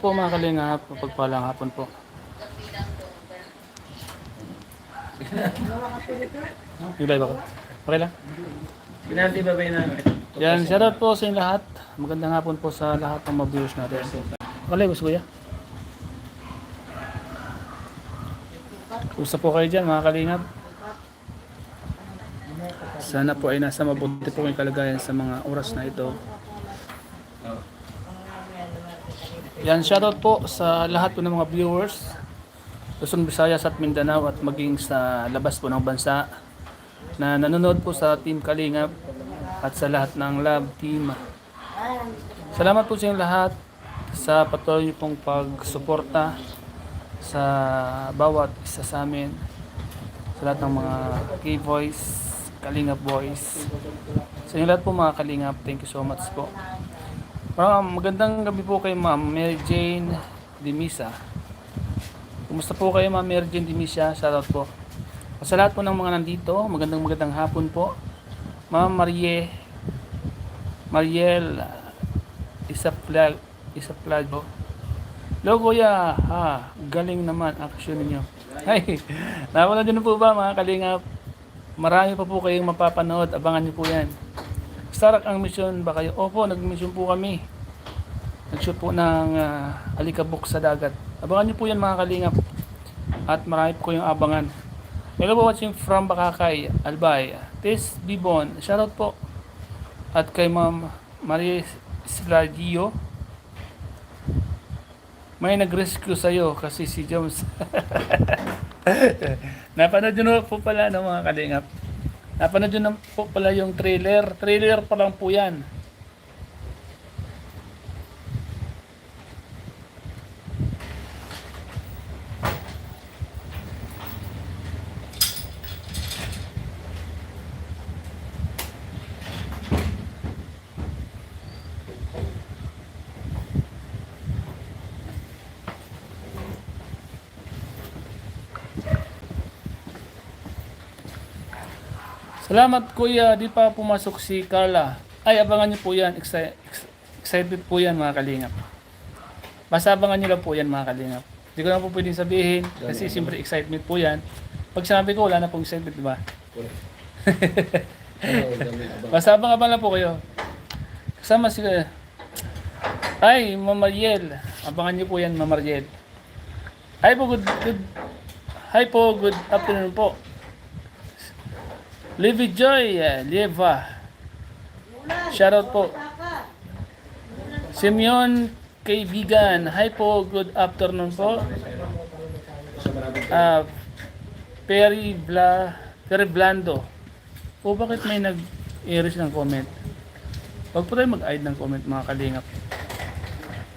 po mga kalingap. Pagpalang hapon po. Yung live ako. Okay lang. Pinanti ba ba yun? Yan, shoutout po sa inyo lahat. Magandang hapon po sa lahat ng mga viewers natin. Okay, gusto kuya. Kumusta po kayo dyan mga kalingap? Sana po ay nasa mabuti po kayong kalagayan sa mga oras na ito. Yan, shoutout po sa lahat po ng mga viewers. Luzon, Visayas at Mindanao at maging sa labas po ng bansa na nanonood po sa Team Kalingap at sa lahat ng love team. Salamat po sa inyong lahat sa patuloy pong pagsuporta sa bawat isa sa amin sa lahat ng mga K-Voice, Kalingap Boys. Sa inyo lahat po mga Kalingap, thank you so much po. Ma'am, magandang gabi po kay Ma'am Mary Jane Dimisa. Kumusta po kayo Ma'am Mary Jane Dimisa? Shoutout po. Sa lahat po ng mga nandito, magandang magandang hapon po. Ma'am Marie Mariel Isaplag Isaplago. Hello kuya, ha, galing naman action ninyo. Ay, napanood nyo na po ba mga kalingap? Marami pa po kayong mapapanood, abangan nyo po yan. Starak ang mission ba kayo? Opo, nag-mission po kami. Nag-shoot po ng ah, alikabok sa dagat. Abangan nyo po yan mga kalingap. At marami po kayong abangan. Hello po watching from Bakakay, Albay. Tis Bibon, shoutout po. At kay Ma'am Marie Slagio. May nag-rescue sa'yo kasi si Jones. Napanood nyo po pala ng mga kalingap. Napanood nyo na po pala yung trailer. Trailer pa lang po yan. Salamat kuya, di pa pumasok si Carla. Ay, abangan niyo po yan. Exci- ex- excited po yan mga kalingap. Basta abangan niyo lang po yan mga kalingap. Hindi ko na po pwedeng sabihin kasi siyempre excitement po yan. Pag sinabi ko, wala na pong excitement, di ba? Basta abang-abang lang po kayo. Kasama si... Ay, Mamariel. Abangan niyo po yan, Mamariel. Hi po, good, good... Hi po, good afternoon po. Livy Joy, eh, Lieva. Shoutout po. Simeon Kaibigan. Hi po, good afternoon po. Ah, Perry Bla Perry Blando. O bakit may nag-iris ng comment? Huwag po tayo mag-hide ng comment mga kalingap.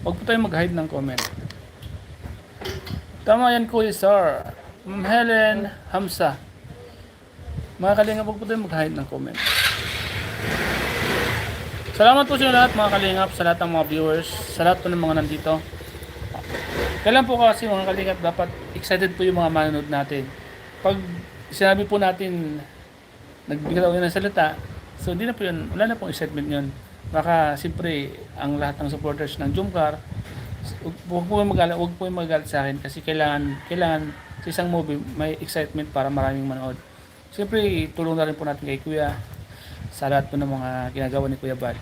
Huwag po tayo mag-hide ng comment. Tama yan kuya sir. Ma'am Helen Hamsa. Mga kalingap, huwag po tayo mag-hide ng comment. Salamat po sa lahat mga kalingap, sa lahat ng mga viewers, sa lahat po ng mga nandito. Kailan po kasi mga kalingap, dapat excited po yung mga manonood natin. Pag sinabi po natin, nagbigay ng salita, so hindi na po yun, wala na pong excitement yun. Baka siyempre, ang lahat ng supporters ng Jumcar, huwag po magalit, huwag po magalit sa akin kasi kailangan, kailangan sa isang movie may excitement para maraming manood. Siyempre, tulong na rin po natin kay Kuya sa lahat po ng mga ginagawa ni Kuya Bal.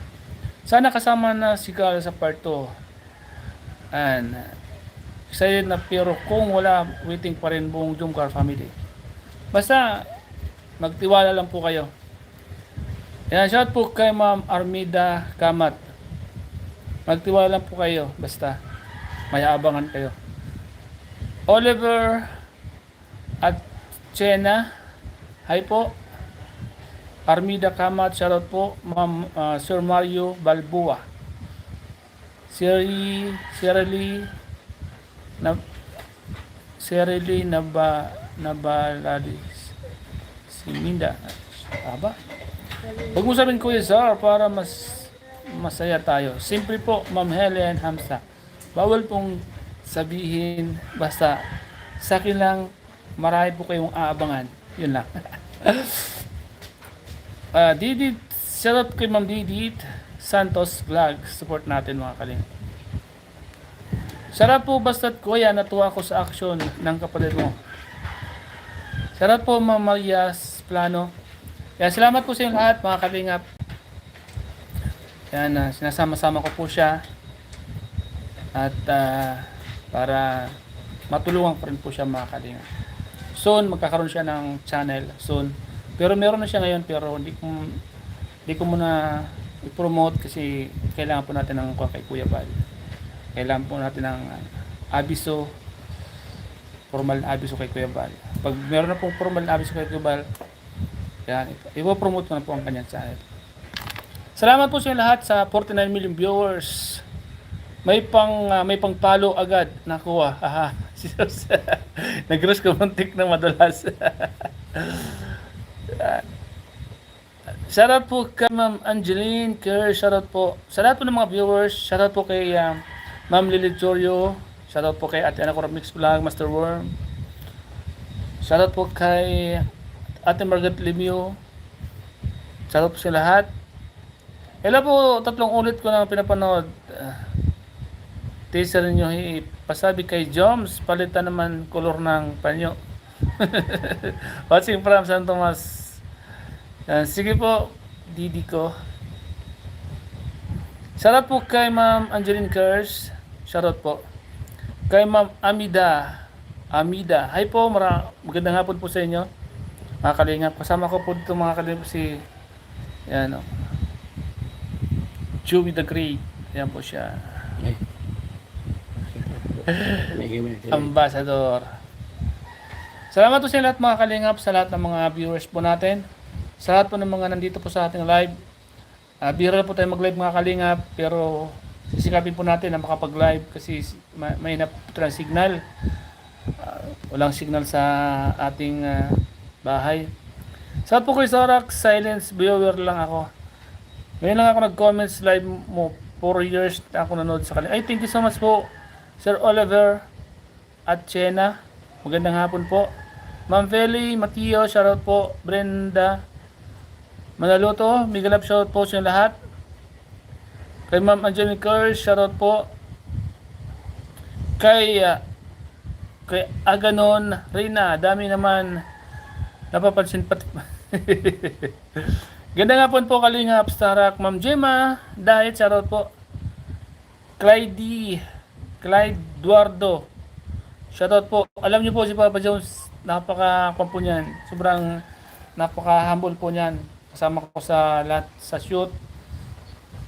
Sana kasama na si Carl sa part 2. And excited na pero kung wala, waiting pa rin buong Jumcar family. Basta, magtiwala lang po kayo. Yan, shout po kay Ma'am Armida Kamat. Magtiwala lang po kayo, basta may abangan kayo. Oliver at Chena, hi po. Armida Kamat, shoutout po. Ma'am ah, Sir Mario Balboa. Siri, Sirili, na, Sirili Naba, Nabaladis. Si Minda. Aba? Huwag mo sabihin Kuya Zar para mas masaya tayo. Simple po, Ma'am Helen Hamsa. Bawal pong sabihin basta sa akin lang marami po kayong aabangan. Yun lang. Ah, Didit, shoutout kay Ma'am Didit Santos Vlog. Support natin mga kaling. Sarap po basta't kuya, natuwa ako sa aksyon ng kapatid mo. Sarap po Ma'am Marias Plano. Yan, salamat po sa inyo lahat mga kalingap. Yan, ah, sinasama-sama ko po siya. At ah, para matulungan ko rin po siya mga kalingap. Soon, magkakaroon siya ng channel. Soon. Pero meron na siya ngayon pero hindi ko, hindi ko muna i-promote kasi kailangan po natin ng kay Kuya Bal. Kailangan po natin ng ah, abiso formal na abiso kay Kuya Bal. Pag meron na pong formal na abiso kay Kuya Bal, yan, ipo-promote ko na po ang kanyang channel. Salamat po sa lahat sa 49 million viewers. May pang ah, may pang follow agad nakuha. Aha. Si Sus. Nag-rush ko muntik na madulas. Shoutout po kay Ma'am Angeline Kerr. Shoutout po. Lahat po ng mga viewers. Shoutout po kay ah, Ma'am Lily Jorio. Shoutout po kay Ate Ana Mix Vlog, Master Worm. Shoutout po kay Ate Margaret Limio. Shoutout po sa lahat. Kailan po tatlong ulit ko na pinapanood. Ah, teaser nyo, eh, pasabi kay Joms, palitan naman kolor ng panyo. Watching from San Tomas. Yan, sige po, Didi ko. Shoutout po kay Ma'am Angeline Kers. Shoutout po. Kay Ma'am Amida. Amida. Hi po, mara magandang hapon po sa inyo. Mga kalingap. Kasama ko po dito mga kalingap si yan o. Chewy the Great. Yan po siya. Ay. Lagi mo na. Ambassador. Salamat po sa lahat mga kalingap, sa lahat ng mga viewers po natin. Sa lahat po ng mga nandito po sa ating live. Uh, bira po tayo mag-live mga kalingap, pero sisikapin po natin na makapag-live kasi ma- may na signal. Ah, walang signal sa ating ah, bahay. Sa po kay Sorax, silence viewer lang ako. Ngayon lang ako nag-comments live mo. 4 years na ako nanood sa kanila. Ay, thank you so much po. Sir Oliver at Chena. Magandang hapon po. Ma'am Feli, Matio, shoutout po. Brenda, Manaluto, Miguelab, shoutout po sa lahat. Kay Ma'am Angeline Kerr, shoutout po. Kay, ah, kay Aganon, Reyna, dami naman napapansin pat. Ganda nga po po Kalingap, Starak, Ma'am Gemma, Diet, shoutout po. Clyde, Clyde Duardo, shoutout po. Alam niyo po si Papa Jones, napaka po niyan. Sobrang napaka-humble po niyan. Kasama ko sa lahat sa shoot.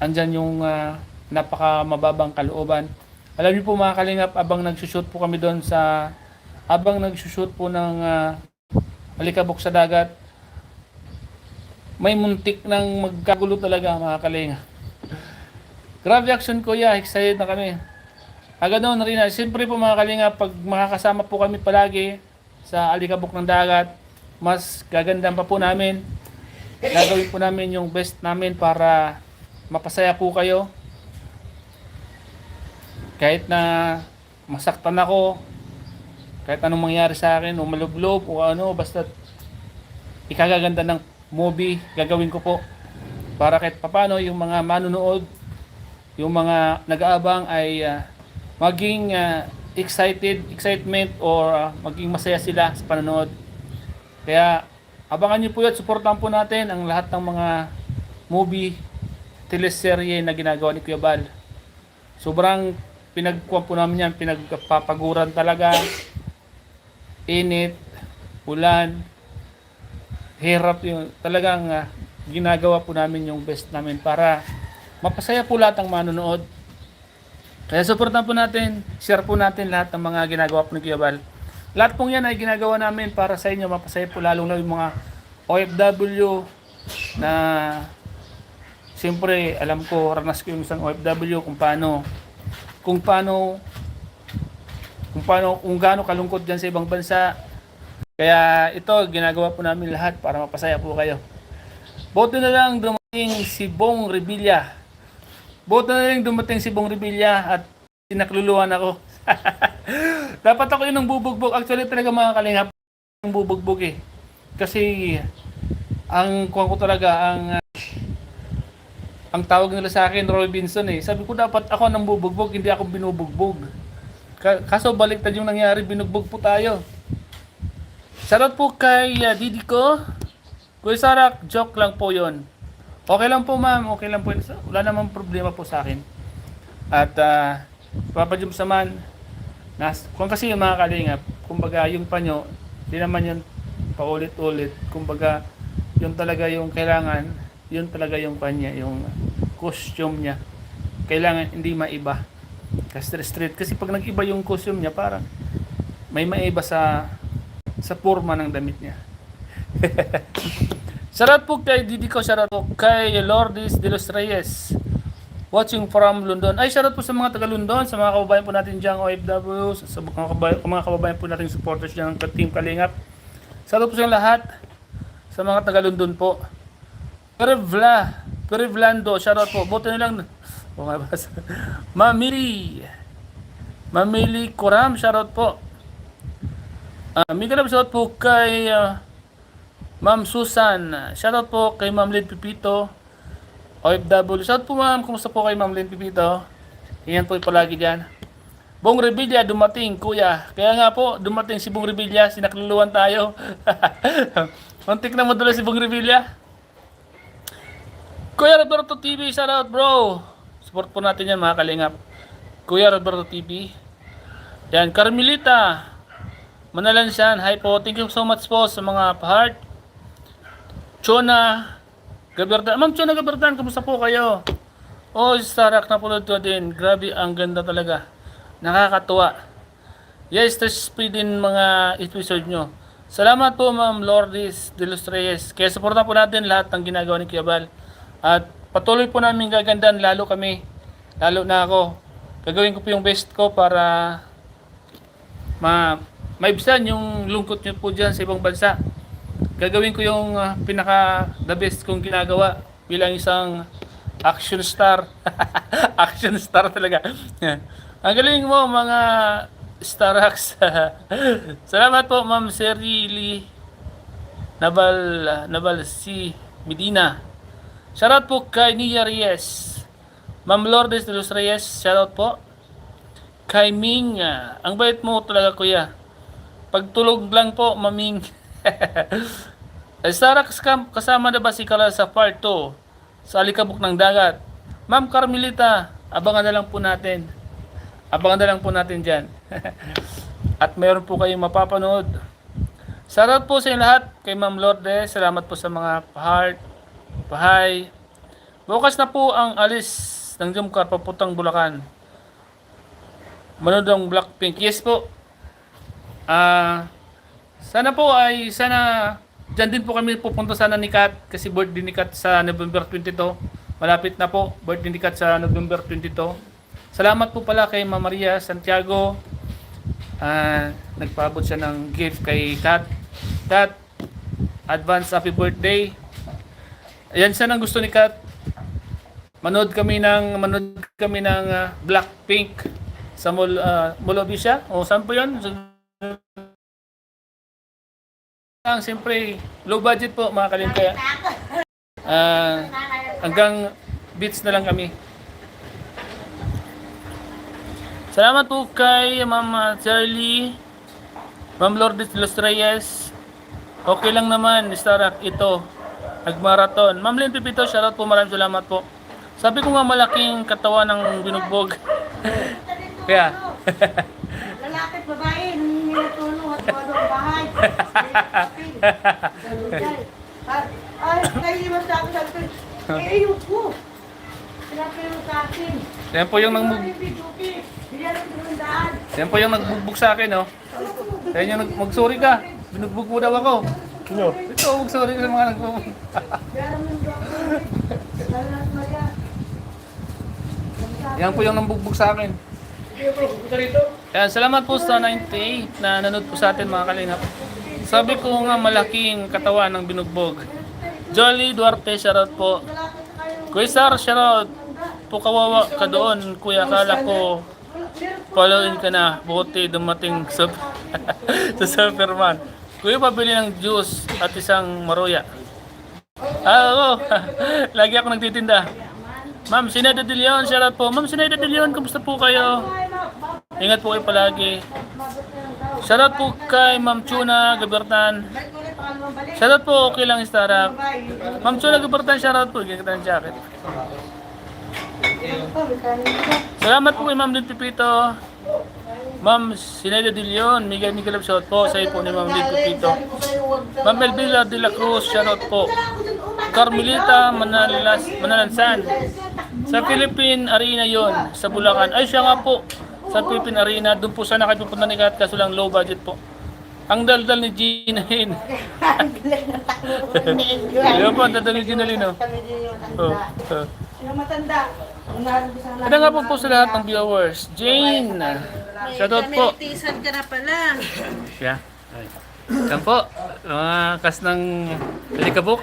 Andyan yung ah, napaka mababang kalooban. Alam niyo po mga Kalingap, abang nagsushoot po kami doon sa abang nagsushoot po ng ah, alikabok sa dagat, may muntik ng magkagulo talaga mga kalinga. Grabe action kuya, excited na kami. Ganun rin na. Siyempre po mga kalinga, pag makakasama po kami palagi sa alikabok ng dagat, mas gagandang pa po namin. Gagawin po namin yung best namin para mapasaya po kayo. Kahit na masaktan ako, kahit anong mangyari sa akin, o malublob, o ano, basta ikagaganda ng movie, gagawin ko po. Para kahit papano yung mga manunood, yung mga nag-aabang ay ah, maging ah, excited, excitement or ah, maging masaya sila sa panonood. Kaya abangan niyo po yun, supportan po natin ang lahat ng mga movie, teleserye na ginagawa ni Kuya Bal. Sobrang pinagkuhan po namin yan, pinagpapaguran talaga. Init, ulan, hirap yun. Talagang ah, ginagawa po namin yung best namin para mapasaya po lahat ng manonood. Kaya supportan po natin, share po natin lahat ng mga ginagawa po ni Kuya Bal. Lahat pong yan ay ginagawa namin para sa inyo, mapasaya po lalong na yung mga OFW na siyempre alam ko, ranas ko yung isang OFW kung paano kung paano kung paano kung gaano kalungkot diyan sa ibang bansa. Kaya ito ginagawa po namin lahat para mapasaya po kayo. Boto na lang dumating si Bong Revilla. Boto na lang dumating si Bong Revilla at sinakluluan ako. Dapat ako yun ang bubugbog. Actually talaga mga kalingap ang bubugbog eh. Kasi ang kuha ko talaga ang ang tawag nila sa akin Robinson eh. Sabi ko dapat ako nang bubugbog, hindi ako binubugbog. Ka- kaso baliktad yung nangyari, binugbog po tayo. Shoutout po kay uh, Didi ko. Kuya Sarak, joke lang po yon. Okay lang po ma'am, okay lang po. Wala namang problema po sa akin. At uh, Papa Jum Saman, nas, kung kasi yung mga kalingap, kumbaga yung panyo, di naman yun paulit-ulit. Kumbaga, yun talaga yung kailangan, yun talaga yung panya, yung costume niya. Kailangan hindi maiba. Kasi straight. Kasi pag nag-iba yung costume niya, parang may maiba sa sa forma ng damit niya. Shoutout po kay Didi ko, shoutout po kay Lourdes de los Reyes. Watching from London. Ay, shoutout po sa mga taga London, sa mga kababayan po natin dyan, OFW, sa mga kababayan, mga kababayan po natin supporters dyan ng Team Kalingap. Shoutout po sa lahat, sa mga taga London po. Perevla, Perevlando, shoutout po. Buti na lang. O nga ba? Mamili. Mamili Kuram, shoutout po. Uh, Miguel shoutout po kay ah, Ma'am Susan. Shoutout po kay Ma'am Lynn Pipito. OFW. Shoutout po ma'am. Kumusta po kay Ma'am Lynn Pipito? Ingat po palagi dyan. Bong Revilla dumating, kuya. Kaya nga po, dumating si Bong Revilla. Sinakluluan tayo. Muntik na madulas si Bong Revilla. Kuya Roberto TV, shoutout bro. Support po natin yan mga kalingap. Kuya Roberto TV. Yan, Carmelita. Manalansan, hi po. Thank you so much po sa mga heart. Chona Gaberdan. Ma'am Chona Gaberdan, kamusta po kayo? Oh, si Sarak, napulod ko din. Grabe, ang ganda talaga. Nakakatuwa. Yes, this speed din mga episode nyo. Salamat po Ma'am Lourdes de los Reyes. Kaya supportan po natin lahat ng ginagawa ni Kuya Bal. At patuloy po namin gagandahan, lalo kami. Lalo na ako. Gagawin ko po yung best ko para ma maibsan yung lungkot nyo po dyan sa ibang bansa. Gagawin ko yung ah, pinaka the best kong ginagawa bilang isang action star. action star talaga. Ang galing mo mga Starax. Salamat po Ma'am Serili Nabal Nabal si Medina. Shoutout po kay Nia Reyes. Ma'am Lourdes de los Reyes, shoutout po. Kay Ming, ah, ang bait mo talaga kuya. Pagtulog lang po, maming. Kam- kasama na ba si Kala sa part 2? Sa alikabok ng dagat. Ma'am Carmelita, abangan na lang po natin. Abangan na lang po natin dyan. At meron po kayong mapapanood. Shoutout po sa inyo lahat kay Ma'am Lourdes. Salamat po sa mga heart, pahay. Bukas na po ang alis ng Jumcar papuntang Bulacan. Manood ng Blackpink. Yes po. Ah, sana po ay sana Diyan din po kami pupunta sana ni Kat kasi birthday ni Kat sa November 22. Malapit na po, birthday ni Kat sa November 22. Salamat po pala kay Ma'am Maria Santiago. Ah, nagpaabot siya ng gift kay Kat. Kat, advance happy birthday. Ayan siya ang gusto ni Kat. Manood kami ng manood kami ng ah, Blackpink sa Mall uh, of Asia. O saan po 'yon? Sa- ang siyempre low budget po mga kalim kaya ah, hanggang beats na lang kami. Salamat po kay Ma'am Charlie, Ma'am Lourdes de los Reyes. Okay lang naman, Starak, ito. Nagmarathon. Ma'am Lynn Pipito, shoutout po, maraming salamat po. Sabi ko nga malaking katawan ng binugbog. Kaya, Lalaki at babae, nangingi ng tulong at wala ang bahay. At, ay, naiiwan sa akin, sabi ko, eh, ayun po. Sinabi mo sa akin. yan po yung nang yan po yung nagbugbog sa akin, oh. Yan yung nag- magsorry ka. Binugbog mo daw ako. Sino? Ito, magsorry ka sa mga nagbugbog. Yan. po yung nambugbog sa akin. Kaya salamat po sa 98 na nanood po sa atin mga kalingap. Sabi ko nga malaking katawan ng binugbog. Jolly Duarte, shoutout po. Kuya Sar, shoutout. Po kawawa ka doon, kuya. Kala ko followin ka na. Buti dumating sa, sa Superman. Kuya, pabili ng juice at isang maruya. Ah, oo. Lagi ako nagtitinda. Ma'am Sineda De Leon, shoutout po. Ma'am Sineda De Leon, kumusta po kayo? Ingat po kayo palagi. Shoutout po kay Ma'am Chuna Gabertan. Shoutout po okay lang Starap. Bye. Ma'am Chuna Gabertan, shoutout po. Ng jacket. Salamat po kay Ma'am Lid Pipito. Ma'am Sinelia De Leon, Miguel Miguel Shout po. Sa po ni Ma'am Lid Pipito. Ma'am Elvira De La Cruz, shoutout po. Carmelita. Manalas, Manalansan. Sa Philippine Arena yon sa Bulacan. Ay siya nga po. Sa Philippine Arena, doon po sana kayo pupunta ni Kat kaso lang low budget po. Ang daldal ni Gina Hin. Ang galing ng takbo ko ni Edgar. Ayun po, ang daldal ni Gina Lin. Oh. Kami din yung Oh, matanda. oh. Sino matanda? Unahan ko sana. Ito nga po po sa lahat ng viewers. Jane. Shoutout po. Kamilitisan ka na pala. Yeah. Yan po. Mga kas ng Alikabok.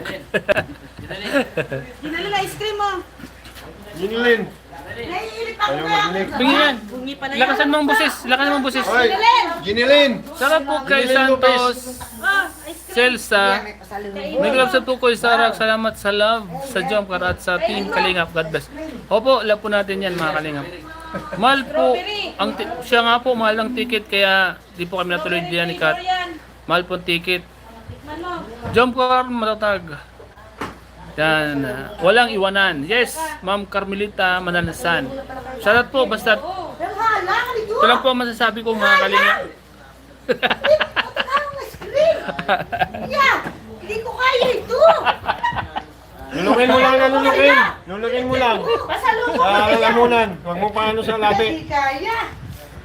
Ginali na ice cream mo. Ginilin. Naiinip ako Ayaw kaya. mag-inig. Bingi yan. Bungi pala yan. Lakasan mo ang busis. Lakasan mo ang busis. Hoy! Ginilin! Sarap po kay Santos. Celsa. Gloves po ko Sarah. Salamat sa love, sa Jomcar at sa Team Kalingap. God bless. Opo, love po natin yan mga Kalingap. Mahal po, ang ti- siya nga po mahal ang ticket kaya di po kami natuloy diyan ni Kat. Mahal po ang ticket. Mo. Jomcar matatag. Yan, ah, walang iwanan. Yes, Ma'am Carmelita Mananasan. Shoutout po, basta ito lang po ang masasabi ko mga. Yeah. Hindi ko kaya ito. Lulukin mo lang na lulukin. Lulukin mo lang. Pasalubong Sa ko kaya. lamunan. Huwag mo paano sa labi. Hindi kaya.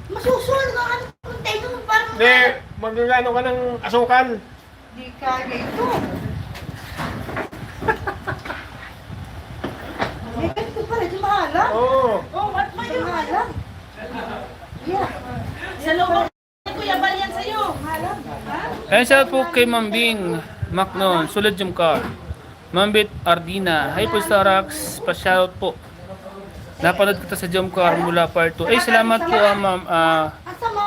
Masusunod ka ano container mo parang Hindi, magagano ka ng asukal. Hindi kaya ito. May ganito pala, di mahalang. Oo. Oh, what ba yun? Mahalang. Yeah. Sa loob Kuya Bal yan sa'yo. Mahalang. Ha? Ayan shout po kay Ma'am Bing Macnon, Sulod Jumcar. Ma'am Bit Ardina, Hi po pa-shout po. Napanood kita sa Jumcar mula part 2. Ay, salamat po ah, Ma'am ah, mo?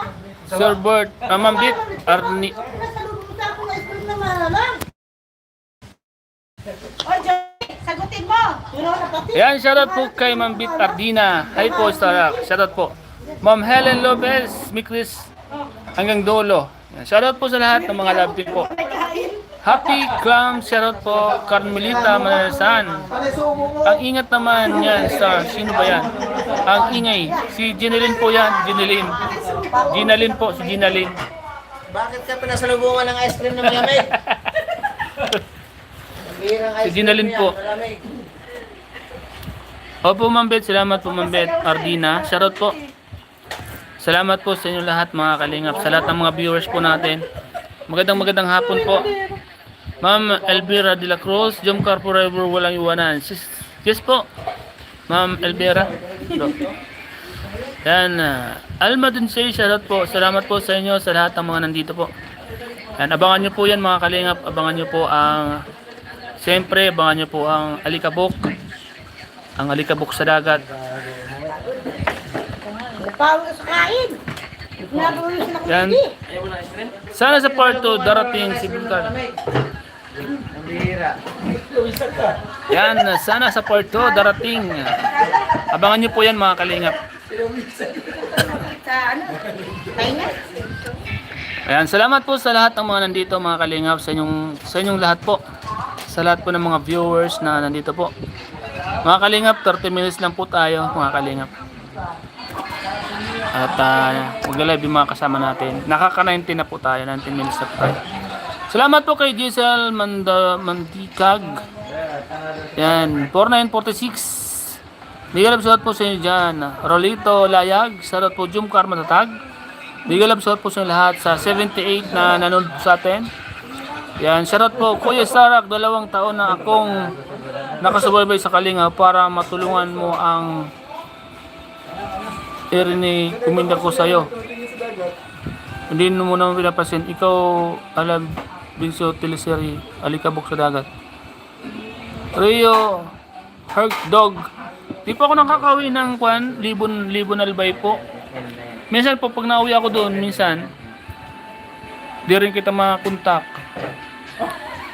Sir Bert, ah, Ma'am Bit Arni. Nasa mo na na Joey, sagutin mo. Ayan, shoutout po kay Ma'am Bit Ardina. Hi po Starax, shoutout po. Ma'am Helen Lopez, Mikris, hanggang dulo. Ayan, Shoutout po sa lahat ng mga love team po. Happy Clam, shoutout po, Carmelita Manalasan. Ang ingat naman yan sa, sino ba yan? Ang ingay, si Ginelin po yan, Ginelin. Ginalin po, si Ginalin. Bakit ka pinasalubungan ng ice cream na malamig? Si Ginalin po. Opo, Ma'am Bet, salamat po, Ma'am Bet. Ardina, shoutout po. Salamat po sa inyo lahat mga kalingap, sa lahat ng mga viewers po natin. Magandang magandang hapon po. Ma'am Elvira de la Cruz, Jumcar Forever, walang iwanan. Yes, yes po. Ma'am Elvira. So, yan. Uh, Alma Dunsay, shoutout po. Salamat po sa inyo, sa lahat ng mga nandito po. Yan, abangan nyo po yan mga kalingap. Abangan nyo po ang... Siyempre, abangan nyo po ang Alikabok. Ang Alikabok sa dagat. Yan. Sana sa part 2 darating si Bulkan. Yan, sana sa part 2 darating. Abangan nyo po yan mga kalingap. Ayan, salamat po sa lahat ng mga nandito mga kalingap, sa inyong, sa inyong lahat po. Sa lahat po ng mga viewers na nandito po. Mga kalingap, 30 minutes lang po tayo mga kalingap. At uh, mag-live yung mga kasama natin. Nakaka-19 na po tayo, 19 minutes na po tayo. Salamat po kay Giselle Manda, Mandikag. Yan, 4946. Bigyan love shot po sa inyo dyan. Rolito Layag, shoutout po Jumcar Matatag. Bigyan love shot po sa lahat sa 78 na nanonood sa atin. Yan, shoutout po Kuya Sarak, dalawang taon na akong nakasubaybay sa Kalinga para matulungan mo ang Irene kuminda ko sa'yo. Hindi mo naman pinapasin. Ikaw, alam, Binso Teliseri, Alikabok sa dagat. Rio, Herc Dog. Di pa ako nakakawi ng kwan, Libon, Libon Albay po. Minsan po, pag nauwi ako doon, minsan, di rin kita makakontak.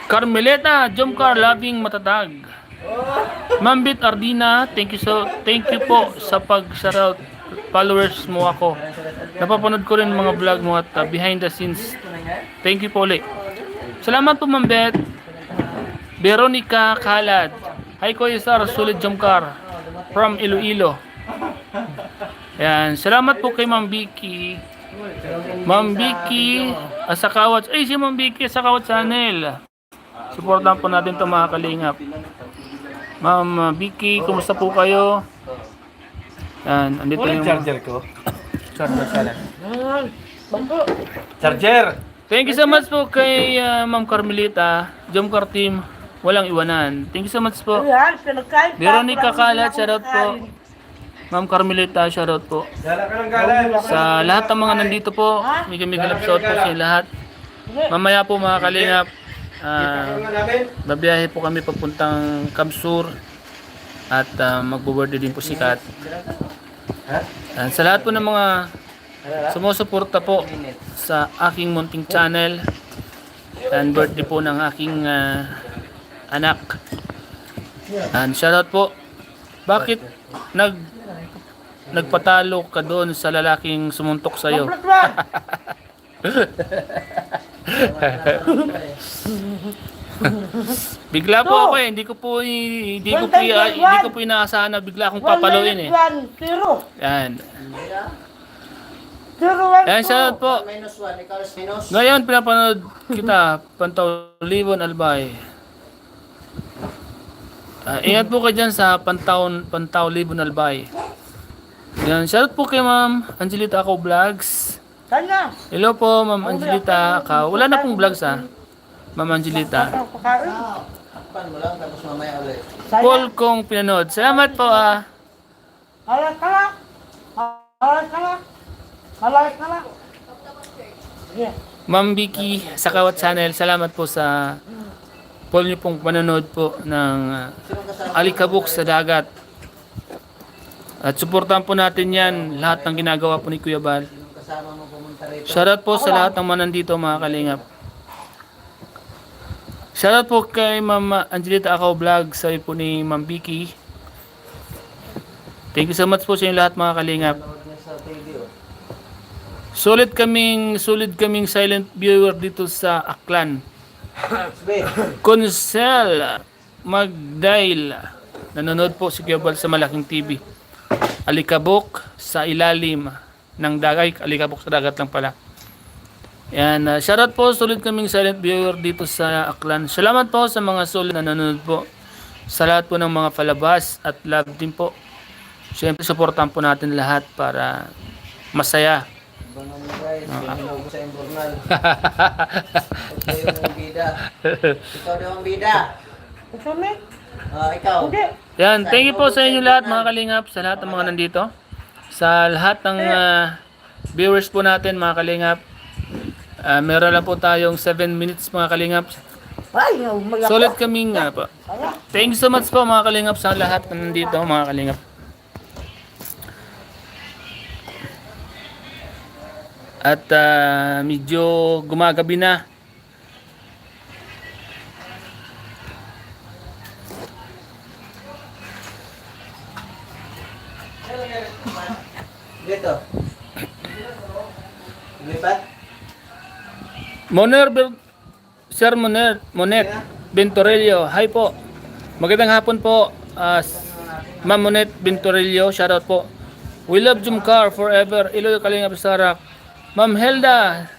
Carmeleta, Jomcar, Loving, Matatag. Mambit Ardina, thank you so, thank you po sa pag-shoutout followers mo ako. Napapanood ko rin mga vlog mo at uh, behind the scenes. Thank you po ulit. Salamat po Ma'am Beth. Veronica Kalad. Hi Kuya Sar, Sulit Jomcar from Iloilo. Yan, salamat po kay Ma'am Vicky. Ma'am Vicky Asakawat. Ay, si Ma'am Vicky Asakawat Channel. Supportan po natin to mga kalingap. Ma'am Vicky, kumusta po kayo? Yan, andito yung... charger ko. Charger sana. Charger! Thank you so much po kay uh, Ma'am Carmelita, Jomcar Team, walang iwanan. Thank you so much po. Veronica akong shoutout po. Ma'am Carmelita, shoutout po. Sa lahat ng mga nandito po, may kami shout po sa lahat. Mamaya po mga kalingap, namin? babiyahe po kami papuntang Kamsur at uh, magbo-birthday din po si Kat. And sa lahat po ng mga sumusuporta po sa aking munting channel and birthday po ng aking ah, anak. And shoutout po. Bakit nag nagpatalo ka doon sa lalaking sumuntok sa iyo? Komplet ba? Bigla po ako eh, hindi ko po hindi ko po hindi ko po inaasahan na bigla akong papaluin eh. Yan. Zero, one, Yan two. shoutout po. Minus 1, ikaw is minus. Ngayon pinapanood kita, Pantaw Libon Albay. Ah, ingat po kayo dyan sa Pantaw, Pantaw Libon Albay. Yan, shoutout po kay Ma'am Angelita Ako Vlogs. Sana. Hello po, Ma'am Angelita Ako. Wala na pong vlogs ha. Ma'am Angelita. Takpan mo lang, tapos mamaya ulit. Paul kong pinanood. Salamat po ah. Alas ka lang. Alas ka lang. Alas ka lang. Ma'am Vicky sa Kawat Channel, salamat po sa Paul niyo pong panonood po ng ah, Alikabok sa Dagat. At suportahan po natin yan, lahat ng ginagawa po ni Kuya Bal. Shoutout po sa lahat ng manandito mga kalingap. Shoutout po kay Ma'am Angelita Akaw Vlog, sabi po ni Ma'am Vicky. Thank you so much po sa inyo lahat mga kalingap. Sa. Sulit kaming, sulit kaming silent viewer dito sa Aklan. Consel Magdail. Nanonood po si Kuya Bal sa malaking TV. Alikabok sa ilalim ng dagat. Ay, alikabok sa dagat lang pala. Yan. Uh, shoutout po. Sulit kaming silent viewer dito sa Aklan. Salamat po sa mga sulit na nanonood po. Sa lahat po ng mga palabas at love din po. Siyempre, supportan po natin lahat para masaya. bangan mo guys, pinahinog ko sa imbornal. Yung bida. Ikaw daw ang bida. Gusto mo? Ah, ikaw. Hindi. Yan, thank you po sa inyo lahat mga kalingap, sa lahat ng mga nandito. Sa lahat ng ah, viewers po natin mga kalingap. Ah, meron lang po tayong 7 minutes mga kalingap. Solid kaming nga po. Thank you so much po mga kalingap sa lahat na nandito mga kalingap. At ah, medyo gumagabi na. Dito. Lipat. Moner Sir Moner, Monet Venturello. Hi po. Magandang hapon po. Uh, Ma'am Monet Venturello, shoutout po. We love Jumcar forever. Iloy Kalingap Sarak. Ma'am Helda.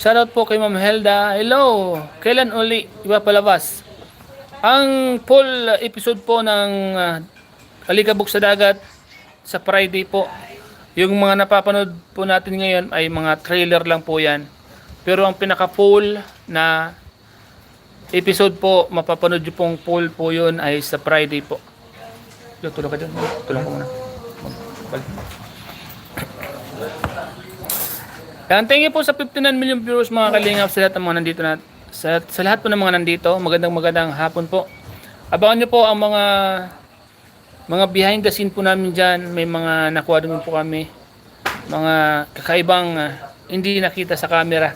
Shoutout po kay Ma'am Helda. Hello. Kailan uli ipapalabas? Ang full episode po ng uh, Alikabok sa Dagat sa Friday po. Yung mga napapanood po natin ngayon ay mga trailer lang po yan. Pero ang pinaka-full na episode po, mapapanood nyo pong full po yun ay sa Friday po. Yo, tulong ka dyan. Tulong ko muna. Balik. Yan, po sa 59 million viewers mga kalingap sa lahat ng mga nandito na sa, sa lahat po ng mga nandito. Magandang magandang hapon po. Abangan nyo po ang mga mga behind the scene po namin dyan. May mga nakuha din po kami. Mga kakaibang ah, hindi nakita sa camera.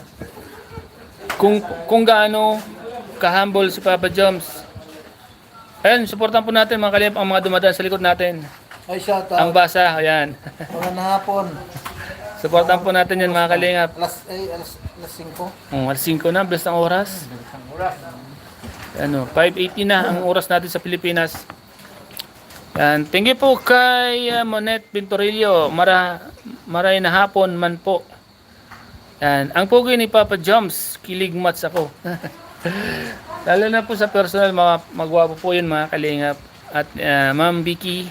Kung kung gaano ka-humble si Papa Joms. Ayun, supportan po natin mga kalingap ang mga dumadaan sa likod natin. Ay, shout Ang out. basa, ayan. Mga hapon. Supportan po natin yan mga kalingap. Alas, ay, alas, alas 5. Um, alas 5 na, bilis ng oras. Ano, 5.80 na ang oras natin sa Pilipinas. Yan. Thank you po kay uh, Monet Pintorillo. Mara, maray na hapon man po. Yan. Ang pogi ni Papa Jumps, kilig mats ako. Lalo na po sa personal, mga magwapo po yun mga kalingap. At uh, Ma'am Vicky,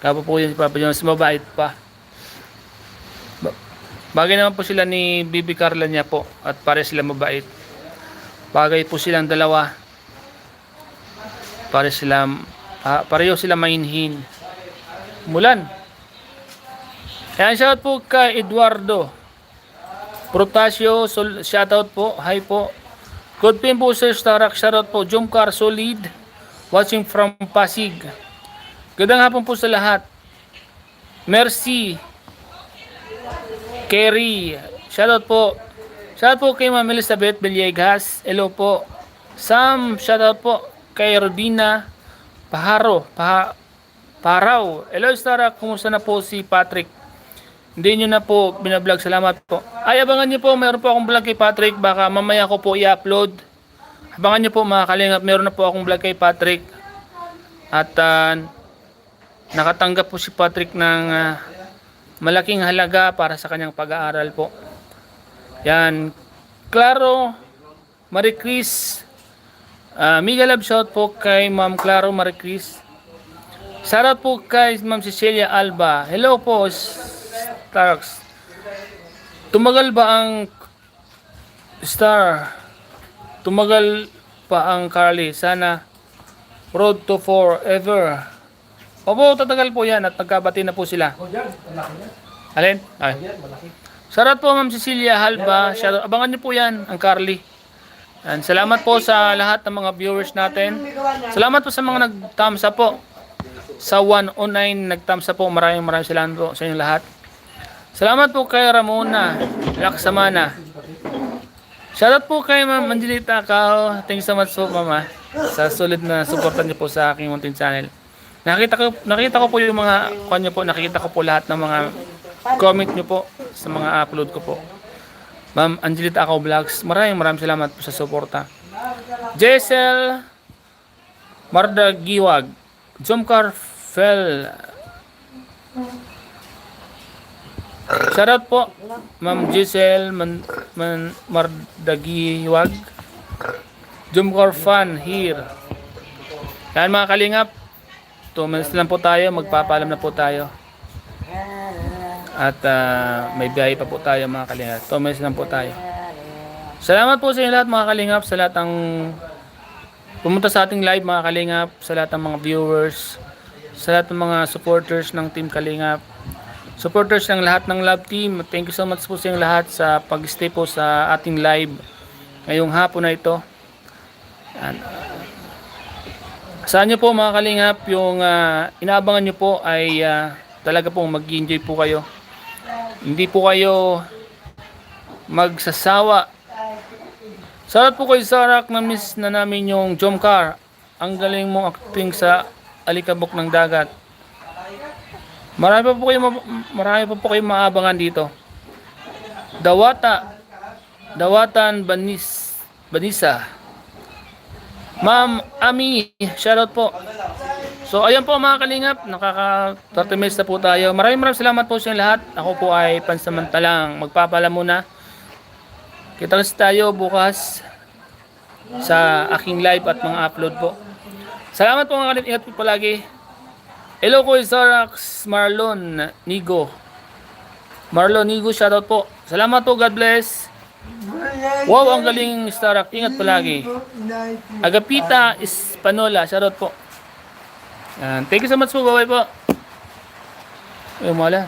kapo po yun si Papa Jumps, mabait pa. Ba- Bagay naman po sila ni Bibi Carla niya po at pare sila mabait. Bagay po silang dalawa. Pare sila ah, pareho sila mainhin. Mulan. Ayan, shout po kay Eduardo. Protasio, shoutout po. Hi po. Good pin po Sir Starak. Shoutout po. Jumcar Solid. Watching from Pasig. Gandang hapon po sa lahat. Mercy. Kerry. Shoutout po. Shoutout po kay Ma'am Elizabeth Villegas. Hello po. Sam, shoutout po kay Rodina Paharo. Paha, Paraw. Hello, Stara. Kumusta na po si Patrick? Hindi nyo na po binablog. Salamat po. Ay, abangan nyo po. Meron po akong vlog kay Patrick. Baka mamaya ko po i-upload. Abangan nyo po mga kalingap. Meron na po akong vlog kay Patrick. At ah, nakatanggap po si Patrick ng ah, malaking halaga para sa kanyang pag-aaral po. Yan. Claro, Marie Chris. Uh, mega love shout po kay Ma'am Claro Marie Chris. Shoutout po kay Ma'am Cecilia Alba. Hello po, Starks. Tumagal ba ang Star? Tumagal pa ang Carly. Sana road to forever. Opo, tatagal po yan at nagkabati na po sila. Alin? Ay. Shoutout po Ma'am Cecilia Halba. Shoutout. Abangan niyo po yan, ang Carly. And salamat po sa lahat ng mga viewers natin. Salamat po sa mga nag-thumbs up po. Sa 109 nag-thumbs up po. Maraming maraming salamat po sa inyong lahat. Salamat po kay Ramona Laksamana. Shoutout po kay Ma'am Angelita Kao. Thank you so much po Mama sa solid na suporta niyo po sa aking munting channel. Nakita ko nakita ko po yung mga kanya po, nakita ko po lahat ng mga comment niyo po sa mga upload ko po. Ma'am Angelita Ako Vlogs, maraming maraming salamat po sa suporta. Jessel Mardagiwag, Jomcar Fel. Shoutout po, Ma'am Giselle Man, Man, Mardagiwag. Jomcar Fan here. Yan mga kalingap. 2 minutes lang po tayo, magpapaalam na po tayo. At ah, may biyahe pa po tayo mga kalingap. 2 minutes lang po tayo. Salamat po sa inyo lahat mga kalingap, sa lahat ng pumunta sa ating live mga kalingap, sa lahat ng mga viewers, sa lahat ng mga supporters ng Team Kalingap, supporters ng lahat ng love team. Thank you so much po sa inyong lahat sa pag-stay po sa ating live ngayong hapon na ito. Yan. Saan nyo po mga kalingap, yung ah, inaabangan nyo po ay ah, talaga pong mag-enjoy po kayo. Hindi po kayo magsasawa. Salamat po kay Sarak na miss na namin yung Jomcar. Ang galing mong acting sa alikabok ng dagat. Marami pa po kayo ma- marami pa po kayo maabangan dito. Dawata Dawatan Banis Banisa. Ma'am Ami, shoutout po. So ayan po mga kalingap, nakaka 30 minutes na po tayo. Maraming maraming salamat po sa inyo lahat. Ako po ay pansamantalang magpapala muna. Kita-kits tayo bukas sa aking live at mga upload po. Salamat po mga kalingap, ingat po palagi. Hello ko Zorax Marlon Nigo. Marlon Nigo, shoutout po. Salamat po, God bless. Wow, ang galing Starak. Ingat palagi. Agapita Espanola. Shoutout po. Yan. Thank you so much po. Bye-bye po. Ay, umala.